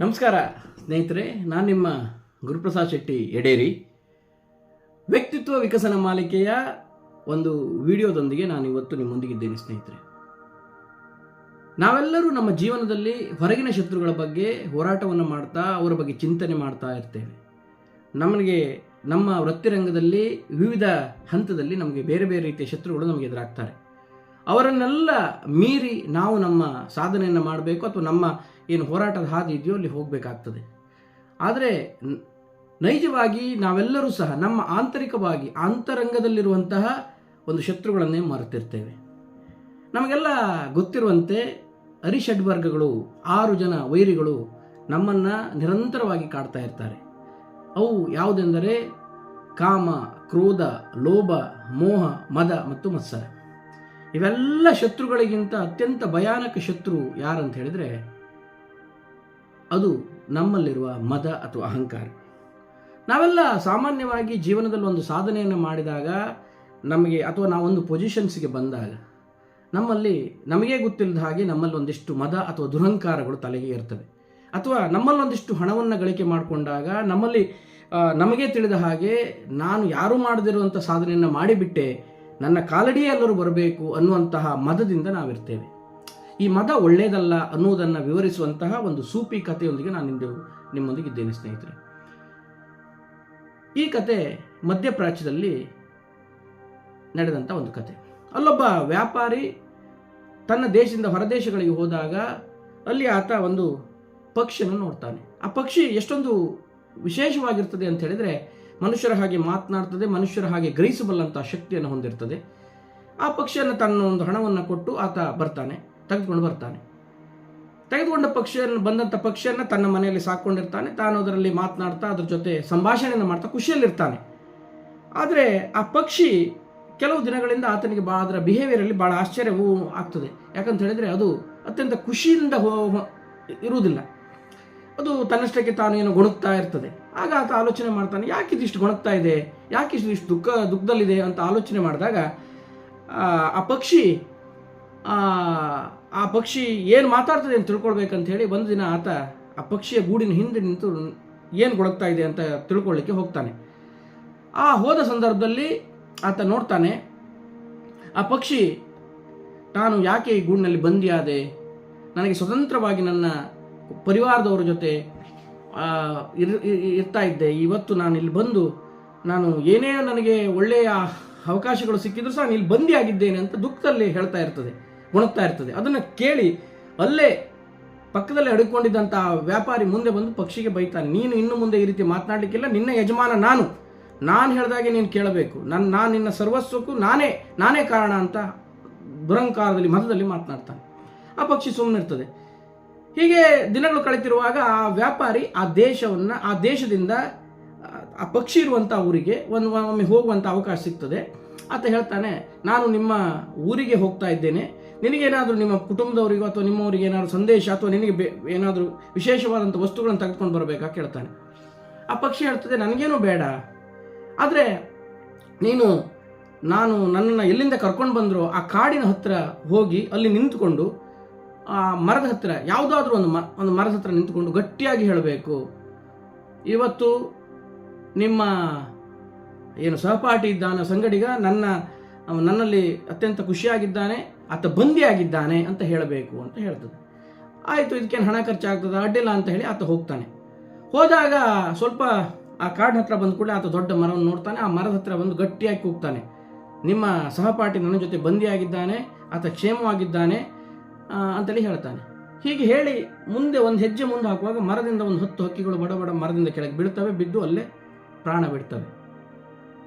ನಮಸ್ಕಾರ, ಸ್ನೇಹಿತರೆ, ನಾನು ನಿಮ್ಮ ಗುರುಪ್ರಸಾದ್ ಶೆಟ್ಟಿ ಎಡೇರಿ. ವ್ಯಕ್ತಿತ್ವ ವಿಕಸನ ಮಾಲಿಕೆಯ ಒಂದು ವಿಡಿಯೋದೊಂದಿಗೆ ನಾನು ಇವತ್ತು ನಿಮ್ಮೊಂದಿಗಿದ್ದೇನೆ ಸ್ನೇಹಿತರೆ. ನಾವೆಲ್ಲರೂ ನಮ್ಮ ಜೀವನದಲ್ಲಿ ಹೊರಗಿನ ಶತ್ರುಗಳ ಬಗ್ಗೆ ಹೋರಾಟವನ್ನು ಮಾಡ್ತಾ, ಅವರ ಬಗ್ಗೆ ಚಿಂತನೆ ಮಾಡ್ತಾ ಇರ್ತೇವೆ. ನಮಗೆ, ನಮ್ಮ ವೃತ್ತಿರಂಗದಲ್ಲಿ ವಿವಿಧ ಹಂತದಲ್ಲಿ ನಮಗೆ ಬೇರೆ ಬೇರೆ ರೀತಿಯ ಶತ್ರುಗಳು ನಮಗೆ ಎದುರಾಗ್ತಾರೆ. ಅವರನ್ನೆಲ್ಲ ಮೀರಿ ನಾವು ನಮ್ಮ ಸಾಧನೆಯನ್ನು ಮಾಡಬೇಕು ಅಥವಾ ನಮ್ಮ ಏನು ಹೋರಾಟದ ಹಾದಿ ಇದೆಯೋ ಅಲ್ಲಿ ಹೋಗಬೇಕಾಗ್ತದೆ. ಆದರೆ ನೈಜವಾಗಿ ನಾವೆಲ್ಲರೂ ಸಹ ನಮ್ಮ ಆಂತರಿಕವಾಗಿ ಆಂತರಂಗದಲ್ಲಿರುವಂತಹ ಒಂದು ಶತ್ರುಗಳನ್ನೇ ಮರೆತಿರ್ತೇವೆ. ನಮಗೆಲ್ಲ ಗೊತ್ತಿರುವಂತೆ ಅರಿಷಡ್ವರ್ಗಗಳು ಆರು ಜನ ವೈರಿಗಳು ನಮ್ಮನ್ನು ನಿರಂತರವಾಗಿ ಕಾಡ್ತಾ ಇರ್ತಾರೆ. ಅವು ಯಾವುದೆಂದರೆ ಕಾಮ, ಕ್ರೋಧ, ಲೋಭ, ಮೋಹ, ಮದ ಮತ್ತು ಮತ್ಸರ. ಇವೆಲ್ಲ ಶತ್ರುಗಳಿಗಿಂತ ಅತ್ಯಂತ ಭಯಾನಕ ಶತ್ರು ಯಾರಂತ ಹೇಳಿದರೆ ಅದು ನಮ್ಮಲ್ಲಿರುವ ಮದ ಅಥವಾ ಅಹಂಕಾರ. ನಾವೆಲ್ಲ ಸಾಮಾನ್ಯವಾಗಿ ಜೀವನದಲ್ಲಿ ಒಂದು ಸಾಧನೆಯನ್ನು ಮಾಡಿದಾಗ ನಮಗೆ ಅಥವಾ ನಾವೊಂದು ಪೊಸಿಷನ್ಸ್ಗೆ ಬಂದಾಗ ನಮ್ಮಲ್ಲಿ ನಮಗೆ ಗೊತ್ತಿಲ್ಲದ ಹಾಗೆ ನಮ್ಮಲ್ಲಿ ಒಂದಿಷ್ಟು ಮದ ಅಥವಾ ದುರಹಂಕಾರಗಳು ತಲೆಗೆ ಇರ್ತವೆ ಅಥವಾ ನಮ್ಮಲ್ಲಿ ಒಂದಿಷ್ಟು ಹಣವನ್ನು ಗಳಿಕೆ ಮಾಡಿಕೊಂಡಾಗ ನಮ್ಮಲ್ಲಿ ನಮಗೆ ತಿಳಿದ ಹಾಗೆ ನಾನು ಯಾರು ಮಾಡದಿರುವಂಥ ಸಾಧನೆಯನ್ನು ಮಾಡಿಬಿಟ್ಟೆ, ನನ್ನ ಕಾಲಡಿಯೇ ಎಲ್ಲರೂ ಬರಬೇಕು ಅನ್ನುವಂತಹ ಮದದಿಂದ ನಾವಿರ್ತೇವೆ. ಈ ಮದ ಒಳ್ಳೆಯದಲ್ಲ ಅನ್ನುವುದನ್ನು ವಿವರಿಸುವಂತಹ ಒಂದು ಸೂಪಿ ಕಥೆಯೊಂದಿಗೆ ನಾನು ನಿಮ್ಮದು ನಿಮ್ಮೊಂದಿಗೆ ಇದ್ದೇನೆ ಸ್ನೇಹಿತರೆ. ಈ ಕತೆ ಮಧ್ಯಪ್ರಾಚ್ಯದಲ್ಲಿ ನಡೆದಂಥ ಒಂದು ಕತೆ ಅಲ್ಲೊಬ್ಬ ವ್ಯಾಪಾರಿ ತನ್ನ ದೇಶದಿಂದ ಹೊರದೇಶಗಳಿಗೆ ಹೋದಾಗ ಅಲ್ಲಿ ಆತ ಒಂದು ಪಕ್ಷಿಯನ್ನು ನೋಡ್ತಾನೆ. ಆ ಪಕ್ಷಿ ಎಷ್ಟೊಂದು ವಿಶೇಷವಾಗಿರ್ತದೆ ಅಂತ ಹೇಳಿದರೆ ಮನುಷ್ಯರ ಹಾಗೆ ಮಾತನಾಡ್ತದೆ, ಮನುಷ್ಯರ ಹಾಗೆ ಗ್ರಹಿಸಬಲ್ಲಂಥ ಶಕ್ತಿಯನ್ನು ಹೊಂದಿರ್ತದೆ. ಆ ಪಕ್ಷಿಯನ್ನು ತನ್ನ ಒಂದು ಹಣವನ್ನು ಕೊಟ್ಟು ಆತ ಬರ್ತಾನೆ. ತೆಗೆದುಕೊಂಡು ಬರ್ತಾನೆ. ತೆಗೆದುಕೊಂಡ ಪಕ್ಷಿಯನ್ನು ಬಂದಂಥ ಪಕ್ಷಿಯನ್ನು ತನ್ನ ಮನೆಯಲ್ಲಿ ಸಾಕೊಂಡಿರ್ತಾನೆ. ತಾನು ಅದರಲ್ಲಿ ಮಾತನಾಡ್ತಾ, ಅದ್ರ ಜೊತೆ ಸಂಭಾಷಣೆಯನ್ನು ಮಾಡ್ತಾ ಖುಷಿಯಲ್ಲಿರ್ತಾನೆ. ಆದರೆ ಆ ಪಕ್ಷಿ ಕೆಲವು ದಿನಗಳಿಂದ ಆತನಿಗೆ ಭಾಳ ಅದರ ಬಿಹೇವಿಯರಲ್ಲಿ ಭಾಳ ಆಶ್ಚರ್ಯವೂ ಆಗ್ತದೆ. ಯಾಕಂತ ಹೇಳಿದರೆ ಅದು ಅತ್ಯಂತ ಖುಷಿಯಿಂದ ಹೋ ಇರುವುದಿಲ್ಲ. ಅದು ತನ್ನಷ್ಟಕ್ಕೆ ತಾನು ಏನು ಗೊಣಗ್ತಾ ಇರ್ತದೆ. ಆಗ ಆತ ಆಲೋಚನೆ ಮಾಡ್ತಾನೆ, ಯಾಕೆ ಇದಿಷ್ಟು ಗೊಣಗ್ತಾ ಇದೆ? ಯಾಕೆ ಇಷ್ಟು ಇಷ್ಟು ದುಃಖ ದುಃಖದಲ್ಲಿದೆ ಅಂತ ಆಲೋಚನೆ ಮಾಡಿದಾಗ, ಆ ಪಕ್ಷಿ ಆ, ಪಕ್ಷಿ ಏನು ಮಾತಾಡ್ತದೆ ಅಂತ ತಿಳ್ಕೊಳ್ಬೇಕಂತ ಹೇಳಿ ಒಂದು ದಿನ ಆತ ಆ ಪಕ್ಷಿಯ ಗೂಡಿನ ಹಿಂದೆ ನಿಂತು ಏನು ಗೊಳಗ್ತಾ ಇದೆ ಅಂತ ತಿಳ್ಕೊಳ್ಳಿಕ್ಕೆ ಹೋಗ್ತಾನೆ. ಆ ಹೋದ ಸಂದರ್ಭದಲ್ಲಿ ಆತ ನೋಡ್ತಾನೆ ಆ ಪಕ್ಷಿ ನಾನು ಯಾಕೆ ಈ ಗೂಡಿನಲ್ಲಿ ಬಂದಿಯಾದೆ? ನನಗೆ ಸ್ವತಂತ್ರವಾಗಿ ನನ್ನ ಪರಿವಾರದವರ ಜೊತೆ ಇರ್- ಇರ್- ಇರ್ತಾ ಇದ್ದೆ. ಇವತ್ತು ನಾನು ಇಲ್ಲಿ ಬಂದು ನಾನು ಏನೇ ನನಗೆ ಒಳ್ಳೆಯ ಅವಕಾಶಗಳು ಸಿಕ್ಕಿದ್ರು ಸಹ ನಾನು ಇಲ್ಲಿ ಬಂದಿಯಾಗಿದ್ದೇನೆ ಅಂತ ದುಃಖದಲ್ಲಿ ಹೇಳ್ತಾ ಇರ್ತದೆ. ಗುಣಗ್ತಾ ಇರ್ತದೆ. ಅದನ್ನು ಕೇಳಿ ಅಲ್ಲೇ ಪಕ್ಕದಲ್ಲಿ ಅಡ್ಕೊಂಡಿದ್ದಂತಹ ವ್ಯಾಪಾರಿ ಮುಂದೆ ಬಂದು ಪಕ್ಷಿಗೆ ಬೈತಾನೆ. ನೀನು ಇನ್ನು ಮುಂದೆ ಈ ರೀತಿ ಮಾತನಾಡಲಿಕ್ಕಿಲ್ಲ, ನಿನ್ನ ಯಜಮಾನ ನಾನು. ನಾನು ಹೇಳಿದಾಗೆ ನೀನು ಕೇಳಬೇಕು. ನನ್ನ ನಾನು ನಿನ್ನ ಸರ್ವಸ್ವಕ್ಕೂ ನಾನೇ ನಾನೇ ಕಾರಣ ಅಂತ ದುರಂಕಾರದಲ್ಲಿ, ಮತದಲ್ಲಿ ಮಾತನಾಡ್ತಾನೆ. ಆ ಪಕ್ಷಿ ಸುಮ್ಮನಿರ್ತದೆ ಹೀಗೆ ದಿನಗಳು ಕಳೆತಿರುವಾಗ ಆ ವ್ಯಾಪಾರಿ ಆ ದೇಶವನ್ನು, ಆ ದೇಶದಿಂದ ಆ ಪಕ್ಷಿ ಇರುವಂಥ ಊರಿಗೆ ಒಂದು ಒಮ್ಮೆ ಹೋಗುವಂಥ ಅವಕಾಶ ಸಿಗ್ತದೆ. ಆತ ಹೇಳ್ತಾನೆ, ನಾನು ನಿಮ್ಮ ಊರಿಗೆ ಹೋಗ್ತಾ ಇದ್ದೇನೆ. ನಿನಗೇನಾದರೂ ನಿಮ್ಮ ಕುಟುಂಬದವರಿಗೋ ಅಥವಾ ನಿಮ್ಮವರಿಗೆ ಏನಾದರೂ ಸಂದೇಶ ಅಥವಾ ನಿನಗೆ ಬೇ ಏನಾದರೂ ವಿಶೇಷವಾದಂಥ ವಸ್ತುಗಳನ್ನು ತೆಗೆದುಕೊಂಡು ಬರಬೇಕಾ ಕೇಳ್ತಾನೆ. ಆ ಪಕ್ಷಿ ಹೇಳ್ತದೆ, ನನಗೇನು ಬೇಡ. ಆದರೆ ನೀನು, ನಾನು ನನ್ನನ್ನು ಎಲ್ಲಿಂದ ಕರ್ಕೊಂಡು ಬಂದರೂ ಆ ಕಾಡಿನ ಹತ್ತಿರ ಹೋಗಿ ಅಲ್ಲಿ ನಿಂತುಕೊಂಡು ಆ ಮರದ ಹತ್ತಿರ ಯಾವುದಾದ್ರೂ ಒಂದು ಮ, ಒಂದು ಮರದ ಹತ್ತಿರ ನಿಂತುಕೊಂಡು ಗಟ್ಟಿಯಾಗಿ ಹೇಳಬೇಕು. ಇವತ್ತು ನಿಮ್ಮ ಏನು ಸಹಪಾಠಿ ಇದ್ದಾನೆ, ಸಂಗಡಿಗ, ನನ್ನ, ನನ್ನಲ್ಲಿ ಅತ್ಯಂತ ಖುಷಿಯಾಗಿದ್ದಾನೆ. ಆತ ಬಂದಿಯಾಗಿದ್ದಾನೆ ಅಂತ ಹೇಳಬೇಕು ಅಂತ ಹೇಳ್ತದೆ. ಆಯಿತು, ಇದಕ್ಕೇನು ಹಣ ಖರ್ಚಾಗ್ತದೆ? ಅಡ್ಡಿಲ್ಲ ಅಂತ ಹೇಳಿ ಆತ ಹೋಗ್ತಾನೆ. ಹೋದಾಗ ಸ್ವಲ್ಪ ಆ ಕಾಡಿನ ಹತ್ರ ಬಂದ ಕೂಡಲೇ ಆತ ದೊಡ್ಡ ಮರವನ್ನು ನೋಡ್ತಾನೆ. ಆ ಮರದ ಹತ್ರ ಬಂದು ಗಟ್ಟಿಯಾಗಿ ಕೂಗ್ತಾನೆ. ನಿಮ್ಮ ಸಹಪಾಠಿ ನನ್ನ ಜೊತೆ ಬಂದಿಯಾಗಿದ್ದಾನೆ, ಆತ ಕ್ಷೇಮವಾಗಿದ್ದಾನೆ ಅಂತೇಳಿ ಹೇಳ್ತಾನೆ. ಹೀಗೆ ಹೇಳಿ ಮುಂದೆ ಒಂದು ಹೆಜ್ಜೆ ಮುಂದೆ ಹಾಕುವಾಗ ಮರದಿಂದ ಒಂದು ಹತ್ತು ಹಕ್ಕಿಗಳು ಬಡ ಬಡ ಮರದಿಂದ ಕೆಳಗೆ ಬೀಳ್ತವೆ, ಬಿದ್ದು ಅಲ್ಲೇ ಪ್ರಾಣ ಬಿಡ್ತವೆ.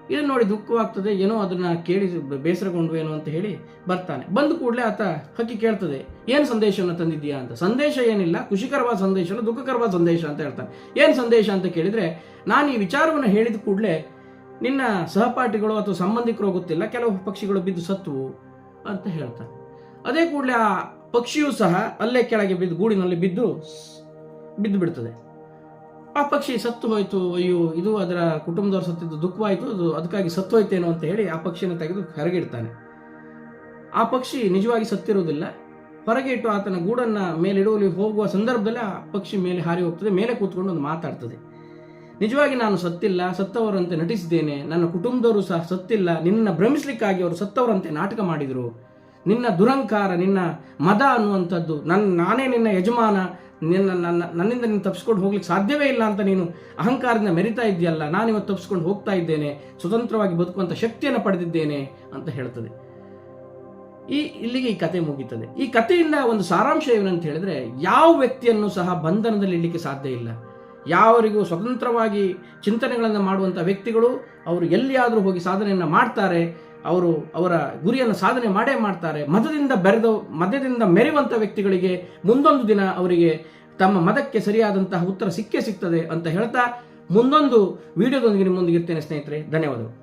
ಇದನ್ನು ನೋಡಿ ದುಃಖವಾಗ್ತದೆ, ಏನೋ ಅದನ್ನ ಕೇಳಿ ಬೇಸರಗೊಂಡು ಏನೋ ಅಂತ ಹೇಳಿ ಬರ್ತಾನೆ. ಬಂದ ಕೂಡಲೇ ಆತ ಹಕ್ಕಿ ಕೇಳ್ತದೆ, ಏನು ಸಂದೇಶವನ್ನು ತಂದಿದ್ದೀಯಾ ಅಂತ? ಸಂದೇಶ ಏನಿಲ್ಲ, ಖುಷಿಕರವಾದ ಸಂದೇಶ ಅಲ್ಲ, ದುಃಖಕರವಾದ ಸಂದೇಶ ಅಂತ ಹೇಳ್ತಾನೆ. ಏನು ಸಂದೇಶ ಅಂತ ಕೇಳಿದರೆ, ನಾನು ಈ ವಿಚಾರವನ್ನು ಹೇಳಿದ ಕೂಡಲೇ ನಿನ್ನ ಸಹಪಾಠಿಗಳು ಅಥವಾ ಸಂಬಂಧಿಕರು ಗೊತ್ತಿಲ್ಲ, ಕೆಲವು ಪಕ್ಷಿಗಳು ಬಿದ್ದು ಸತ್ತುವು ಅಂತ ಹೇಳ್ತಾನೆ. ಅದೇ ಕೂಡಲೇ ಆ ಪಕ್ಷಿಯೂ ಸಹ ಅಲ್ಲೇ ಕೆಳಗೆ ಬಿದ್ದು, ಗೂಡಿನಲ್ಲಿ ಬಿದ್ದು ಬಿದ್ದು ಬಿಡ್ತದೆ ಆ ಪಕ್ಷಿ ಸತ್ತು ಹೋಯಿತು, ಅಯ್ಯೋ, ಇದು ಅದರ ಕುಟುಂಬದವ್ರು ಸತ್ತಿದ್ದು ದುಃಖವಾಯಿತು, ಅದು ಅದಕ್ಕಾಗಿ ಸತ್ತು ಹೋಯ್ತೇನೋ ಅಂತ ಹೇಳಿ ಆ ಪಕ್ಷಿನ ತೆಗೆದು ಹೊರಗಿಡ್ತಾನೆ ಆ ಪಕ್ಷಿ ನಿಜವಾಗಿ ಸತ್ತಿರುವುದಿಲ್ಲ. ಹೊರಗೆ ಇಟ್ಟು ಆತನ ಗೂಡನ್ನು ಮೇಲಿಡುವಲ್ಲಿ ಹೋಗುವ ಸಂದರ್ಭದಲ್ಲಿ ಆ ಪಕ್ಷಿ ಮೇಲೆ ಹಾರಿ ಹೋಗ್ತದೆ, ಮೇಲೆ ಕೂತ್ಕೊಂಡು ಒಂದು ಮಾತಾಡ್ತದೆ. ನಿಜವಾಗಿ ನಾನು ಸತ್ತಿಲ್ಲ, ಸತ್ತವರಂತೆ ನಟಿಸಿದ್ದೇನೆ, ನನ್ನ ಕುಟುಂಬದವರು ಸಹ ಸತ್ತಿಲ್ಲ, ನಿನ್ನ ಭ್ರಮಿಸ್ಲಿಕ್ಕಾಗಿ ಅವರು ಸತ್ತವರಂತೆ ನಾಟಕ ಮಾಡಿದರು. ನಿನ್ನ ದುರಂಕಾರ, ನಿನ್ನ ಮದ ಅನ್ನುವಂಥದ್ದು ನನ್ನ ನಾನೇ ನಿನ್ನ ಯಜಮಾನ ನಿನ್ನ ನನ್ನ ನನ್ನಿಂದ ನೀನು ತಪ್ಪಿಸ್ಕೊಂಡು ಹೋಗ್ಲಿಕ್ಕೆ ಸಾಧ್ಯವೇ ಇಲ್ಲ ಅಂತ ನೀನು ಅಹಂಕಾರದಿಂದ ಮೆರಿತಾ ಇದೆಯಲ್ಲ ನಾನು ಇವತ್ತು ತಪ್ಪಿಸ್ಕೊಂಡು ಹೋಗ್ತಾ ಇದ್ದೇನೆ, ಸ್ವತಂತ್ರವಾಗಿ ಬದುಕುವಂಥ ಶಕ್ತಿಯನ್ನು ಪಡೆದಿದ್ದೇನೆ ಅಂತ ಹೇಳ್ತದೆ. ಈ ಇಲ್ಲಿಗೆ ಈ ಕತೆ ಮುಗೀತದೆ. ಈ ಕಥೆಯಿಂದ ಒಂದು ಸಾರಾಂಶ ಏನಂತ ಹೇಳಿದ್ರೆ, ಯಾವ ವ್ಯಕ್ತಿಯನ್ನು ಸಹ ಬಂಧನದಲ್ಲಿ ಇಡಲಿಕ್ಕೆ ಸಾಧ್ಯ ಇಲ್ಲ. ಯಾವರಿಗೂ ಸ್ವತಂತ್ರವಾಗಿ ಚಿಂತನೆಗಳನ್ನು ಮಾಡುವಂಥ ವ್ಯಕ್ತಿಗಳು, ಅವರು ಎಲ್ಲಿಯಾದರೂ ಹೋಗಿ ಸಾಧನೆಯನ್ನು ಮಾಡ್ತಾರೆ ಅವರು ಅವರ ಗುರಿಯನ್ನು ಸಾಧನೆ ಮಾಡೇ ಮಾಡ್ತಾರೆ. ಮತದಿಂದ ಬೆರೆದ ಮದದಿಂದ ಮೆರೆಯುವಂಥ ವ್ಯಕ್ತಿಗಳಿಗೆ ಮುಂದೊಂದು ದಿನ ಅವರಿಗೆ ತಮ್ಮ ಮದಕ್ಕೆ ಸರಿಯಾದಂತಹ ಉತ್ತರ ಸಿಕ್ಕೇ ಸಿಗ್ತದೆ ಅಂತ ಹೇಳ್ತಾ ಮುಂದೊಂದು ವಿಡಿಯೋದೊಂದಿಗೆ ನಿಮ್ಮೊಂದಿಗೆ ಇರ್ತೇನೆ ಸ್ನೇಹಿತರೆ. ಧನ್ಯವಾದಗಳು.